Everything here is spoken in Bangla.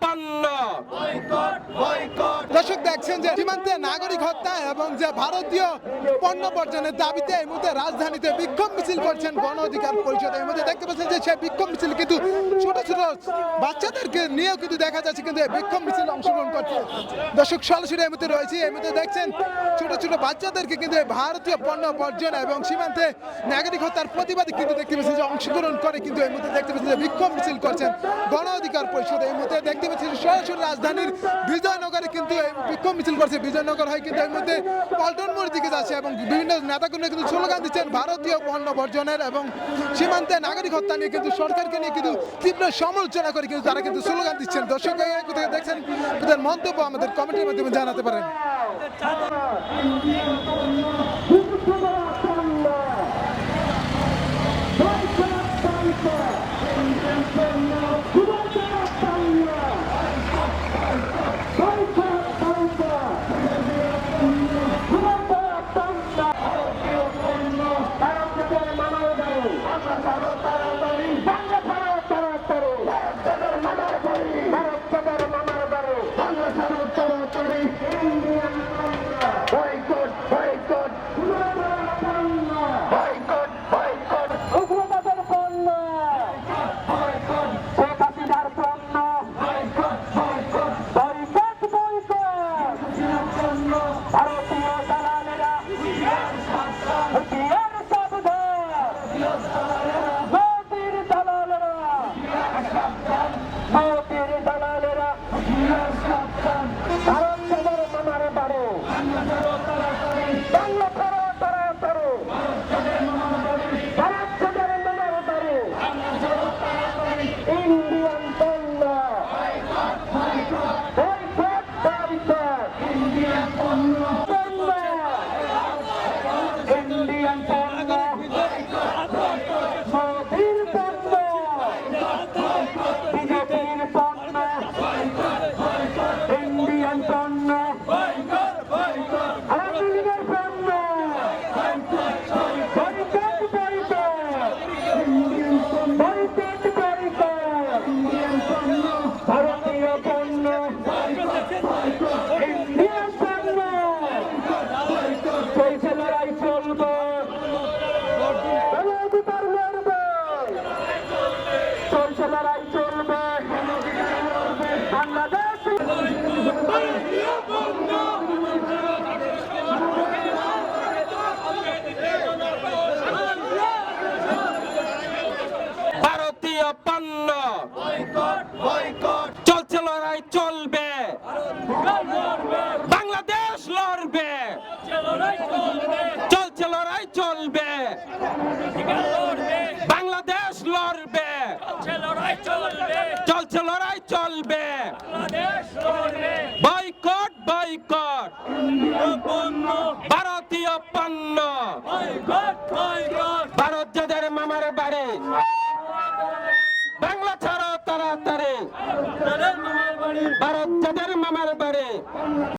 পণ্য দর্শক দেখছেন যে সীমান্তে নাগরিক হত্যা এবং যে ভারতীয় পণ্য বর্জনের দাবিতে এই মুহূর্তে রাজধানীতে বিক্ষোভ মিছিল করছেন গণ অধিকার পরিষদ। এই মুহূর্তে দেখতে পাচ্ছেন যে সেই বিক্ষোভ মিছিল কিন্তু ছোট ছোট বাচ্চাদেরকে নিয়েও কিন্তু দেখা যাচ্ছে কিন্তু এই বিক্ষোভ মিছিল অংশগ্রহণ করছে। দর্শক, সরাসরি এই মুহূর্তে রয়েছে। এই মুহূর্তে দেখছেন ছোট ছোট বাচ্চাদেরকে কিন্তু এই ভারতীয় পণ্য বর্জন এবং সীমান্তে নাগরিক হত্যার প্রতিবাদে কিন্তু দেখতে পাচ্ছেন যে অংশগ্রহণ করে কিন্তু এই মুহূর্তে দেখতে পাচ্ছেন যে বিক্ষোভ মিছিল করছেন গণ অধিকার পরিষদ। এই মুহূর্তে দেখতে পাচ্ছেন সরাসরি রাজধানীর বিজয়নগরে কিন্তু এই বিক্ষোভ মিছিল করছে বিজয়নগর হয় কিন্তু এর মধ্যে। পল্টন মোড়ের দিকে যাচ্ছে এবং বিভিন্ন নেতাকর্মীরা কিন্তু স্লোগান দিচ্ছেন, ভারতীয় পণ্য বর্জনের এবং সীমান্তে নাগরিক হত্যা নিয়ে কিন্তু সরকারকে নিয়ে কিন্তু তীব্র সমালোচনা করে কিন্তু তারা কিন্তু স্লোগান দিচ্ছেন। দর্শক কোথায় দেখছেন তাদের মন্তব্য আমাদের কমিটির মাধ্যমে জানাতে পারেন। Dios. ভারতীয় পণ্য। চলছে লড়াই, চলবে। বাংলাদেশ লড়বে। চলছে লড়াই, চলবে। বাংলাদেশ লড়বে। চলছে লড়াই, চলবে বয়কট বয়কট ভারতীয় পণ্য। ভারতীয়দের যাদের মামার বাড়ি। বাংলা ছাড়ো তাড়াতাড়ি। ভারতীয়দের যাদের মামার বাড়ি।